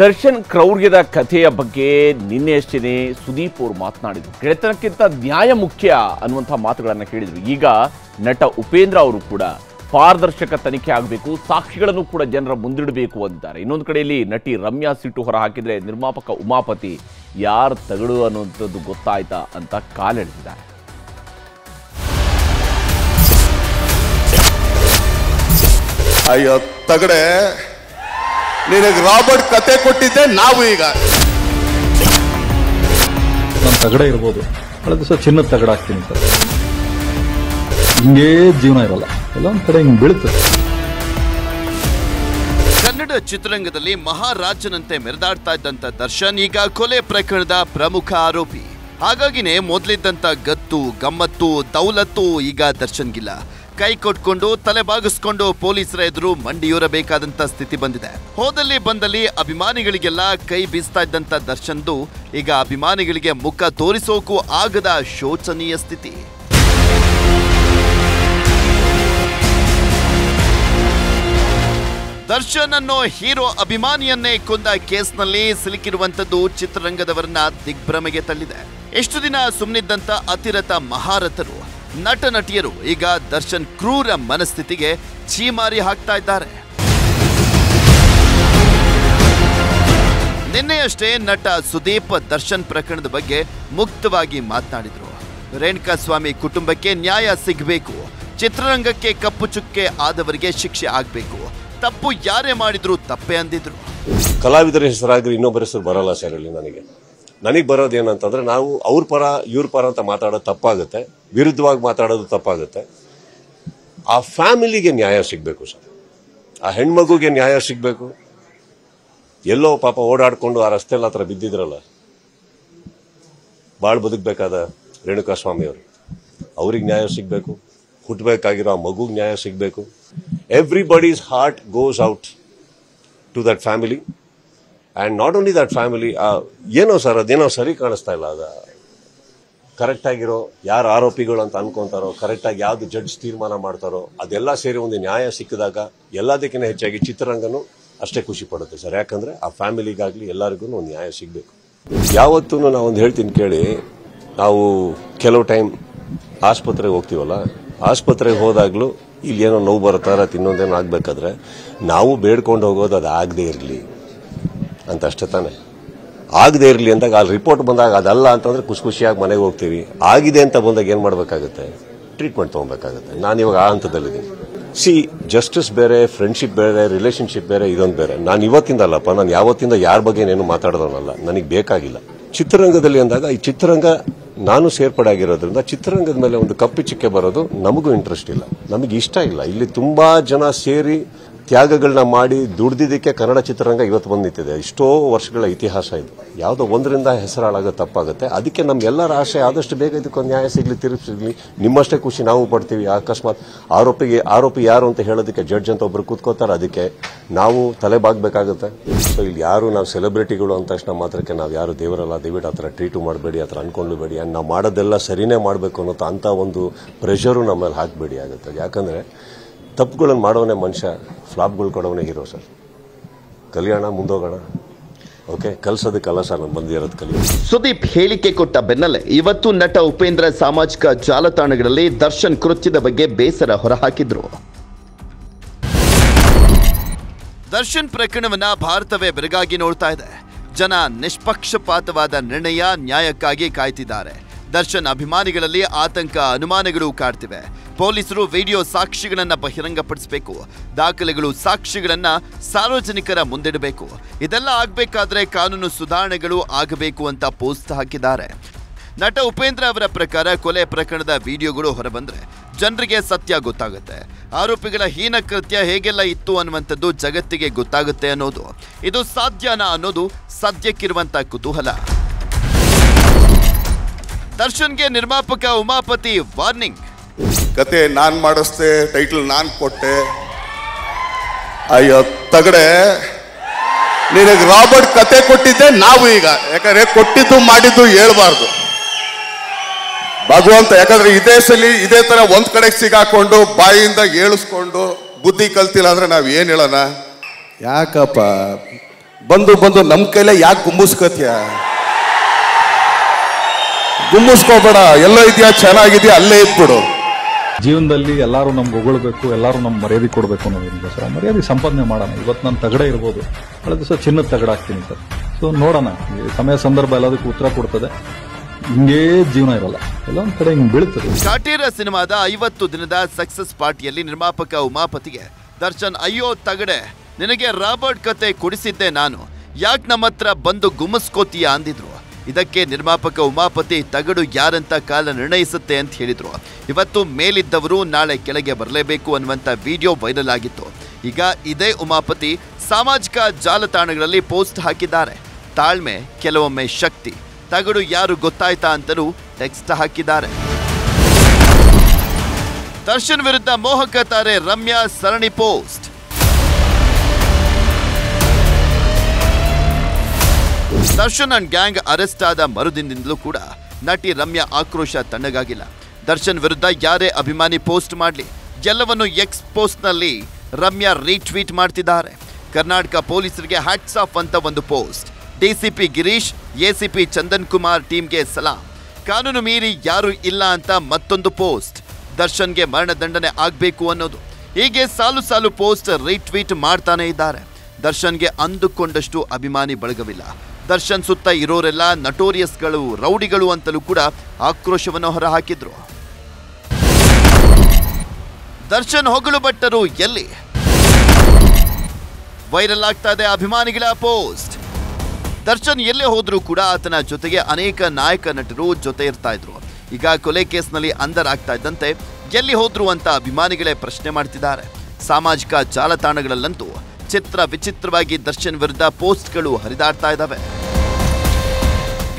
ದರ್ಶನ್ ಕ್ರೌರ್ಯದ ಕಥೆಯ ಬಗ್ಗೆ ನಿನ್ನೆ ಅಷ್ಟೇ ಸುದೀಪ್ ಅವರು ಮಾತನಾಡಿದರು. ಗೆಳೆತನಕ್ಕಿಂತ ನ್ಯಾಯ ಮುಖ್ಯ ಅನ್ನುವಂಥ ಮಾತುಗಳನ್ನು ಕೇಳಿದರು. ಈಗ ನಟ ಉಪೇಂದ್ರ ಅವರು ಕೂಡ ಪಾರದರ್ಶಕ ತನಿಖೆ ಆಗಬೇಕು, ಸಾಕ್ಷಿಗಳನ್ನು ಕೂಡ ಜನರ ಮುಂದಿಡಬೇಕು ಅಂತಾರೆ. ಇನ್ನೊಂದು ಕಡೆಯಲ್ಲಿ ನಟಿ ರಮ್ಯಾ ಸಿಟ್ಟು ಹೊರ ಹಾಕಿದರೆ ನಿರ್ಮಾಪಕ ಉಮಾಪತಿ ಯಾರು ತಗಡು ಅನ್ನುವಂಥದ್ದು ಗೊತ್ತಾಯ್ತಾ ಅಂತ ಕಾಲೆಳೆದಿದ್ದಾರೆ. ಅಯ್ಯೋ, ತಗಡೆ. ನಿನಗೆ ರಾಬರ್ಟ್ ಕತೆ ಕೊಟ್ಟಿದ್ದೆ ನಾವು ಈಗ. ನಾನು ತಗಡೆ ಇರ್ಬೋದು. ಕಳೆದ ದಿವಸ ಚಿನ್ನದ ತಗಡ ಹಾಕ್ತೀನಿ ಸರ್. ಹಿಂಗೇ ಜೀವನ ಇರಲ್ಲ. ಎಲ್ಲ ಒಂದ್ ಕಡೆ ಹಿಂಗೆ ಬೀಳುತ್ತೆ. ಕನ್ನಡ ಚಿತ್ರರಂಗದಲ್ಲಿ ಮಹಾರಾಜನಂತೆ ಮೆರೆದಾಡ್ತಾ ಇದ್ದಂತ ದರ್ಶನ್ ಈಗ ಕೊಲೆ ಪ್ರಕರಣದ ಪ್ರಮುಖ ಆರೋಪಿ. ಹಾಗಾಗಿನೇ ಮೊದಲಿದ್ದಂತ ಗತ್ತು ಗಮ್ಮತ್ತು ದೌಲತ್ತು ಈಗ ದರ್ಶನ್ಗಿಲ್ಲ. ಕೈ ಕೊಟ್ಕೊಂಡು ತಲೆ ಬಾಗಿಸ್ಕೊಂಡು ಪೊಲೀಸರ ಎದುರು ಮಂಡಿಯೂರಬೇಕಾದಂತ ಸ್ಥಿತಿ ಬಂದಿದೆ. ಹೋದಲ್ಲಿ ಬಂದಲ್ಲಿ ಅಭಿಮಾನಿಗಳಿಗೆಲ್ಲ ಕೈ ಬೀಸ್ತಾ ಇದ್ದಂತ ದರ್ಶನ್ದು ಈಗ ಅಭಿಮಾನಿಗಳಿಗೆ ಮುಖ ತೋರಿಸೋಕು ಆಗದ ಶೋಚನೀಯ ಸ್ಥಿತಿ. ದರ್ಶನ್ ಅನ್ನೋ ಹೀರೋ ಅಭಿಮಾನಿಯನ್ನೇ ಕೊಂದ ಕೇಸ್ನಲ್ಲಿ ಸಿಲುಕಿರುವಂತದ್ದು ಚಿತ್ರರಂಗದವರನ್ನ ದಿಗ್ಭ್ರಮೆಗೆ ತಳ್ಳಿದೆ. ಎಷ್ಟು ದಿನ ಸುಮ್ಮನಿದ್ದಂತ ಅತಿರಥ ಮಹಾರಥರು. ನಟ ನಟಿಯರು ಈಗ ದರ್ಶನ್ ಕ್ರೂರ ಮನಸ್ಥಿತಿಗೆ ಛೀಮಾರಿ ಹಾಕ್ತಾ ಇದ್ದಾರೆ. ನಿನ್ನೆಯಷ್ಟೇ ನಟ ಸುದೀಪ್ ದರ್ಶನ್ ಪ್ರಕರಣದ ಬಗ್ಗೆ ಮುಕ್ತವಾಗಿ ಮಾತನಾಡಿದರು. ರೇಣುಕಾ ಸ್ವಾಮಿ ಕುಟುಂಬಕ್ಕೆ ನ್ಯಾಯ ಸಿಗಬೇಕು. ಚಿತ್ರರಂಗಕ್ಕೆ ಕಪ್ಪು ಚುಕ್ಕೆ ಆದವರಿಗೆ ಶಿಕ್ಷೆ ಆಗಬೇಕು. ತಪ್ಪು ಯಾರೇ ಮಾಡಿದ್ರು ತಪ್ಪೇ ಅಂದಿದ್ರು. ಕಲಾವಿದರ ಹೆಸರಾಗಿ ಇನ್ನೊಬ್ಬರ ಹೆಸರು ಬರಲ್ಲ ಸರ್ ನನಗೆ. ನನಗೆ ಬರೋದು ಏನಂತಂದ್ರೆ ನಾವು ಅವ್ರ ಪರ, ಇವ್ರ ಪರ ಅಂತ ಮಾತಾಡೋದು ತಪ್ಪಾಗುತ್ತೆ. ವಿರುದ್ಧವಾಗಿ ಮಾತಾಡೋದು ತಪ್ಪಾಗುತ್ತೆ. ಆ ಫ್ಯಾಮಿಲಿಗೆ ನ್ಯಾಯ ಸಿಗಬೇಕು ಸರ್. ಆ ಹೆಣ್ಮಗುಗೆ ನ್ಯಾಯ ಸಿಗಬೇಕು. ಎಲ್ಲೋ ಪಾಪ ಓಡಾಡಿಕೊಂಡು ಆ ರಸ್ತೆಲ್ಲ ಹತ್ರ ಬಿದ್ದಿದ್ರಲ್ಲ. ಬಾಳ್ ಬದುಕಬೇಕಾದ ರೇಣುಕಾ ಸ್ವಾಮಿ ಅವರು ಅವ್ರಿಗೆ ನ್ಯಾಯ ಸಿಗಬೇಕು. ಹುಟ್ಟಬೇಕಾಗಿರೋ ಆ ಮಗುಗೆ ನ್ಯಾಯ ಸಿಗಬೇಕು. Everybody's heart goes out to that family and not only that family ಏನೋ ಸರ್, ಅದೇನೋ ಸರಿ ಕಾಣಿಸ್ತಾ ಇಲ್ಲ. ಅದು ಕರೆಕ್ಟಾಗಿರೋ ಯಾರು ಆರೋಪಿಗಳು ಅಂತ ಅನ್ಕೊಂತಾರೋ ಕರೆಕ್ಟಾಗಿ ಯಾವ್ದು ಜಡ್ಜ್ ತೀರ್ಮಾನ ಮಾಡ್ತಾರೋ, ಅದೆಲ್ಲ ಸೇರಿ ಒಂದು ನ್ಯಾಯ ಸಿಕ್ಕಿದಾಗ ಎಲ್ಲದಕ್ಕಿಂತ ಹೆಚ್ಚಾಗಿ ಚಿತ್ರರಂಗನು ಅಷ್ಟೇ ಖುಷಿ ಪಡುತ್ತೆ ಸರ್. ಯಾಕಂದ್ರೆ ಆ ಫ್ಯಾಮಿಲಿಗಾಗಲಿ ಎಲ್ಲರಿಗೂ ಒಂದು ನ್ಯಾಯ ಸಿಗಬೇಕು. ಯಾವತ್ತೂ ನಾವು ಒಂದು ಹೇಳ್ತೀನಿ ಕೇಳಿ, ನಾವು ಕೆಲವು ಟೈಮ್ ಆಸ್ಪತ್ರೆಗೆ ಹೋಗ್ತೀವಲ್ಲ, ಆಸ್ಪತ್ರೆಗೆ ಹೋದಾಗಲೂ ಇಲ್ಲಿ ಏನೋ ನೋವು ಬರುತ್ತಾರ, ತಿನ್ನೋದೇನೋ ಆಗಬೇಕಾದ್ರೆ, ನಾವು ಬೇಡ್ಕೊಂಡು ಹೋಗೋದು ಅದು ಆಗದೆ ಇರಲಿ. ಅಂತ ಅಷ್ಟೇ ತಾನೆ. ಆಗದೆ ಇರಲಿ ಅಂದಾಗ ಅಲ್ಲಿ ರಿಪೋರ್ಟ್ ಬಂದಾಗ ಅದಲ್ಲ ಅಂತಂದ್ರೆ ಖುಷಿ ಖುಷಿಯಾಗಿ ಮನೆಗೆ ಹೋಗ್ತೀವಿ. ಆಗಿದೆ ಅಂತ ಬಂದಾಗ ಏನು ಮಾಡಬೇಕಾಗುತ್ತೆ? ಟ್ರೀಟ್ಮೆಂಟ್ ತೊಗೊಬೇಕಾಗುತ್ತೆ. ನಾನು ಇವಾಗ ಆ ಹಂತದಲ್ಲಿದ್ದೀನಿ. ಸಿ ಜಸ್ಟಿಸ್ ಬೇರೆ ಫ್ರೆಂಡ್ಶಿಪ್ ಬೇರೆ ರಿಲೇಶನ್ಶಿಪ್ ಬೇರೆ, ಇದೊಂದು ಬೇರೆ. ನಾನು ಇವತ್ತಿಂದ ಅಲ್ಲಪ್ಪ, ನಾನು ಯಾವತ್ತಿಂದ ಯಾರ ಬಗ್ಗೆ ಏನು ಮಾತಾಡೋದನ್ನಲ್ಲ. ನನಗೆ ಬೇಕಾಗಿಲ್ಲ. ಚಿತ್ರರಂಗದಲ್ಲಿ ಅಂದಾಗ ಈ ಚಿತ್ರರಂಗ ನಾನು ಸೇರ್ಪಡೆ ಆಗಿರೋದ್ರಿಂದ ಚಿತ್ರರಂಗದ ಮೇಲೆ ಒಂದು ಕಪ್ಪಿ ಚಿಕ್ಕೆ ಬರೋದು ನಮಗೂ ಇಂಟ್ರೆಸ್ಟ್ ಇಲ್ಲ. ನಮಗೆ ಇಷ್ಟ ಇಲ್ಲ. ಇಲ್ಲಿ ತುಂಬಾ ಜನ ಸೇರಿ ತ್ಯಾಗಗಳನ್ನ ಮಾಡಿ ದುಡ್ದಿದ್ದಕ್ಕೆ ಕನ್ನಡ ಚಿತ್ರರಂಗ ಇವತ್ತು ಬಂದು ನಿಂತಿದೆ ಇಷ್ಟೋ ವರ್ಷಗಳ ಇತಿಹಾಸ ಇದು. ಯಾವುದೋ ಒಂದರಿಂದ ಹೆಸರಾಳಾಗ ತಪ್ಪಾಗುತ್ತೆ. ಅದಕ್ಕೆ ನಮ್ಗೆಲ್ಲರ ಆಶೆ ಆದಷ್ಟು ಬೇಗ ಇದಕ್ಕೊಂದು ನ್ಯಾಯ ಸಿಗಲಿ ತಿರುಗಿಸಿರ್ಲಿ ನಿಮ್ಮಷ್ಟೇ ಖುಷಿ ನಾವು ಪಡ್ತೀವಿ. ಅಕಸ್ಮಾತ್ ಆರೋಪಿಗೆ, ಆರೋಪಿ ಯಾರು ಅಂತ ಹೇಳೋದಕ್ಕೆ ಜಡ್ಜ್ ಅಂತ ಒಬ್ರು ಕೂತ್ಕೋತಾರೆ. ಅದಕ್ಕೆ ನಾವು ತಲೆ ಬಾಗ್ಬೇಕಾಗುತ್ತೆ ಸೊ ಇಲ್ಲಿ ಯಾರು ನಾವು ಸೆಲೆಬ್ರಿಟಿಗಳು ಅಂತ ತಕ್ಷಣ ಮಾತ್ರಕ್ಕೆ ನಾವು ಯಾರು ದೇವರಲ್ಲ, ದಯವಿಟ್ಟು ಆ ಟ್ರೀಟು ಮಾಡಬೇಡಿ, ಆ ಥರ ಅನ್ಕೊಂಡ್ಬೇಡಿ ಆ್ಯಂಡ್ ನಾವು ಮಾಡೋದೆಲ್ಲ ಸರಿನೇ ಮಾಡಬೇಕು ಅನ್ನೋ ಅಂಥ ಒಂದು ಪ್ರೆಷರು ನಮ್ಮಲ್ಲಿ ಹಾಕಬೇಡಿ ಆಗುತ್ತೆ. ಯಾಕಂದ್ರೆ ತಪ್ಪುಗಳನ್ನು ಮಾಡೋನೇ ಮನುಷ್ಯ, ಫ್ಲಾಪ್ಗಳು ಕೊಡೋನೇ ಹೀರೋ ಸರ್. ಕಲ್ಯಾಣ ಮುಂದೋಗೋಣ. ಓಕೆ ಕಲ್ಸೋದಕ್ಕಲ್ಲ ಸರ್ ನಾನು ಬಂದಿರೋದು ಕಲಿ ಸುದೀಪ್ ಹೇಳಿಕೆ ಕೊಟ್ಟ ಬೆನ್ನಲ್ಲೇ ಇವತ್ತು ನಟ ಉಪೇಂದ್ರ ಸಾಮಾಜಿಕ ಜಾಲತಾಣಗಳಲ್ಲಿ ದರ್ಶನ್ ಕೃತ್ಯದ ಬಗ್ಗೆ ಬೇಸರ ಹೊರಹಾಕಿದ್ರು. ದರ್ಶನ್ ಪ್ರಕರಣವನ್ನ ಭಾರತವೇ ಬೆರಗಾಗಿ ನೋಡ್ತಾ ಇದೆ. ಜನ ನಿಷ್ಪಕ್ಷಪಾತವಾದ ನಿರ್ಣಯ ನ್ಯಾಯಕ್ಕಾಗಿ ಕಾಯ್ತಿದ್ದಾರೆ. ದರ್ಶನ್ ಅಭಿಮಾನಿಗಳಲ್ಲಿ ಆತಂಕ, ಅನುಮಾನಗಳು ಕಾಡ್ತಿವೆ. ಪೊಲೀಸರು ವಿಡಿಯೋ ಸಾಕ್ಷಿಗಳನ್ನು ಬಹಿರಂಗಪಡಿಸಬೇಕು. ದಾಖಲೆಗಳು ಸಾಕ್ಷಿಗಳನ್ನು ಸಾರ್ವಜನಿಕರ ಮುಂದಿಡಬೇಕು. ಇದೆಲ್ಲ ಆಗಬೇಕಾದ್ರೆ ಕಾನೂನು ಸುಧಾರಣೆಗಳು ಆಗಬೇಕು ಅಂತ ಪೋಸ್ಟ್ ಹಾಕಿದ್ದಾರೆ. ನಟ ಉಪೇಂದ್ರ ಅವರ ಪ್ರಕಾರ ಕೊಲೆ ಪ್ರಕರಣದ ವಿಡಿಯೋಗಳು ಹೊರಬಂದ್ರೆ ಜನರಿಗೆ ಸತ್ಯ ಗೊತ್ತಾಗುತ್ತೆ. ಆರೋಪಿಗಳ ಹೀನ ಕೃತ್ಯ ಹೇಗೆಲ್ಲ ಇತ್ತು ಅನ್ನುವಂಥದ್ದು ಜಗತ್ತಿಗೆ ಗೊತ್ತಾಗುತ್ತೆ ಅನ್ನೋದು. ಇದು ಸಾಧ್ಯನಾ ಅನ್ನೋದು ಸದ್ಯಕ್ಕಿರುವಂಥ ಕುತೂಹಲ. ದರ್ಶನ್ಗೆ ನಿರ್ಮಾಪಕ ಉಮಾಪತಿ ವಾರ್ನಿಂಗ್. ಕತೆ ನಾನ್ ಮಾಡಿಸ್ದೆ ಟೈಟಲ್ ನಾನ್ ಕೊಟ್ಟೆ. ಅಯ್ಯೋ, ತಗಡೆ, ನಿನಗೆ ರಾಬರ್ಟ್ ಕತೆ ಕೊಟ್ಟಿದ್ದೆ, ನಾವು ಈಗ. ಯಾಕಂದ್ರೆ ಕೊಟ್ಟಿದ್ದು ಮಾಡಿದ್ದು ಹೇಳ್ಬಾರ್ದು. ಭಗವಂತ, ಯಾಕಂದ್ರೆ ಇದೇ ಸಲಿ ಇದೇ ತರ ಒಂದ್ ಕಡೆ ಸಿಗಾಕೊಂಡು, ಬಾಯಿಂದ ಏಳಿಸ್ಕೊಂಡು, ಬುದ್ಧಿ ಕಲ್ತಿಲ್ಲ ಅಂದ್ರೆ ನಾವ್ ಏನ್ ಹೇಳೋಣ? ಯಾಕಪ್ಪ? ಬಂದು ಬಂದು ನಮ್ಮ ಕೈಲೇ ಯಾಕೆ ಗುಂಬಿಸ್ಕೋತೀಯ? ಗುಂಬಿಸ್ಕೋಬೇಡ ಎಲ್ಲ ಇದೆಯಾ ಚೆನ್ನಾಗಿದೆಯಾ ಅಲ್ಲೇ ಇದ್ಬಿಡು. ಜೀವನದಲ್ಲಿ ಎಲ್ಲರೂ ನಮ್ಗೆ ಹೊಗಳ್ಬೇಕು ಎಲ್ಲರೂ ನಮ್ಗೆ ಮರ್ಯಾದೆ ಕೊಡಬೇಕು ಅನ್ನೋದಿಲ್ಲ ಸರ್ ಮರ್ಯಾದೆ ಸಂಪಾದನೆ ಮಾಡೋಣ. ಇವತ್ತು ನಾನು ತಗಡೆ ಇರ್ಬೋದು. ನಾಳೆ ದಿವಸ ಚಿನ್ನದ ತಗಡೆ ಹಾಕ್ತೀನಿ ಸರ್. ಸೊ ನೋಡೋಣ. ಸಮಯ ಸಂದರ್ಭ ಎಲ್ಲದಕ್ಕೂ ಉತ್ತರ ಕೊಡ್ತದೆ. ಹಿಂಗೇ ಜೀವನ ಇರಲ್ಲ. ಎಲ್ಲ ಒಂದ್ ಕಡೆ ಹಿಂಗೆ ಬೀಳ್ತದೆ. ಕಾಟೇರ ಸಿನಿಮಾದ ಐವತ್ತು ದಿನದ ಸಕ್ಸಸ್ ಪಾರ್ಟಿಯಲ್ಲಿ ನಿರ್ಮಾಪಕ ಉಮಾಪತಿಗೆ ದರ್ಶನ್ ಅಯ್ಯೋ ತಗಡೆ ನಿನಗೆ ರಾಬರ್ಟ್ ಕತೆ ಕೊಡಿಸಿದ್ದೆ ನಾನು. ಯಾಕೆ ನಮ್ಮ ಹತ್ರ ಬಂದು ಗುಮ್ಮಿಸ್ಕೋತೀಯ? ಅಂದಿದ್ರು. ಇದಕ್ಕೆ ನಿರ್ಮಾಪಕ ಉಮಾಪತಿ ತಗಡು ಯಾರಂತ ಕಾಲ ನಿರ್ಣಯಿಸುತ್ತೆ ಅಂತ ಹೇಳಿದ್ರು. ಇವತ್ತು ಮೇಲಿದ್ದವರು ನಾಳೆ ಕೆಳಗೆ ಬರಲೇಬೇಕು ಅನ್ನುವಂತ ವಿಡಿಯೋ ವೈರಲ್ ಆಗಿತ್ತು. ಈಗ ಇದೇ ಉಮಾಪತಿ ಸಾಮಾಜಿಕ ಜಾಲತಾಣಗಳಲ್ಲಿ ಪೋಸ್ಟ್ ಹಾಕಿದ್ದಾರೆ. ತಾಳ್ಮೆ, ಕೆಲವೊಮ್ಮೆ ಶಕ್ತಿ. ತಗಡು ಯಾರು ಗೊತ್ತಾಯ್ತಾ ಅಂತಲೂ ಟೆಕ್ಸ್ಟ್ ಹಾಕಿದ್ದಾರೆ. ದರ್ಶನ್ ವಿರುದ್ಧ ಮೋಹಕ ತಾರೆ ರಮ್ಯಾ ಸರಣಿ post. Darshan and gang arrest ಆದ ಮರುದಿನದಿಂದಲೂ ಕೂಡ ನಟಿ ರಮ್ಯಾ ಆಕ್ರೋಶ ತಣ್ಣಗಾಗಿಲ್ಲ. ದರ್ಶನ್ ವಿರುದ್ಧ ಯಾರೇ ಅಭಿಮಾನಿ ಪೋಸ್ಟ್ ಮಾಡಲಿ ಎಲ್ಲವನ್ನು ಎಕ್ಸ್ ಪೋಸ್ಟ್ನಲ್ಲಿ ರಮ್ಯಾ ರೀಟ್ವೀಟ್ ಮಾಡ್ತಿದ್ದಾರೆ. ಕರ್ನಾಟಕ ಪೊಲೀಸರಿಗೆ ಹ್ಯಾಟ್ಸ್ ಆಫ್ ಅಂತ ಒಂದು post. DCP Girish ACP Chandan Kumar ಟೀಮ್ಗೆ ಸಲಾಂ. ಕಾನೂನು ಮೀರಿ ಯಾರು ಇಲ್ಲ ಅಂತ ಮತ್ತೊಂದು ಪೋಸ್ಟ್. ದರ್ಶನ್ಗೆ ಮರಣದಂಡನೆ ಆಗಬೇಕು ಅನ್ನೋದು. ಹೀಗೆ ಸಾಲು ಸಾಲು ಪೋಸ್ಟ್ ರೀಟ್ವೀಟ್ ಮಾಡ್ತಾನೆ ಇದ್ದಾರೆ. ದರ್ಶನ್ಗೆ ಅಂದುಕೊಂಡಷ್ಟು ಅಭಿಮಾನಿ ಬಳಗವಿಲ್ಲ. ದರ್ಶನ್ ಸುತ್ತ ಇರೋರೆಲ್ಲ ನಟೋರಿಯಸ್ಗಳು ರೌಡಿಗಳು ಅಂತಲೂ ಕೂಡ ಆಕ್ರೋಶವನ್ನು ಹೊರಹಾಕಿದ್ರು. ದರ್ಶನ್ ಹೊಗಳು ಭಟ್ಟರು ಎಲ್ಲಿ? ವೈರಲ್ ಆಗ್ತಾ ಇದೆ ಅಭಿಮಾನಿಗಳ ಪೋಸ್ಟ್. ದರ್ಶನ್ ಎಲ್ಲೇ ಹೋದ್ರೂ ಕೂಡ ಆತನ ಜೊತೆಗೆ ಅನೇಕ ನಾಯಕ ನಟರು ಜೊತೆ ಇರ್ತಾ ಇದ್ರು. ಈಗ ಕೊಲೆ ಕೇಸ್ನಲ್ಲಿ ಅಂದರಾಗ್ತಾ ಇದ್ದಂತೆ ಎಲ್ಲಿ ಹೋದ್ರು ಅಂತ ಅಭಿಮಾನಿಗಳೇ ಪ್ರಶ್ನೆ ಮಾಡ್ತಿದ್ದಾರೆ. ಸಾಮಾಜಿಕ ಜಾಲತಾಣಗಳಲ್ಲಂತೂ ಚಿತ್ರ ವಿಚಿತ್ರವಾಗಿ ದರ್ಶನ್ ವಿರುದ್ಧ ಪೋಸ್ಟ್ಗಳು ಹರಿದಾಡ್ತಾ ಇದ್ದಾವೆ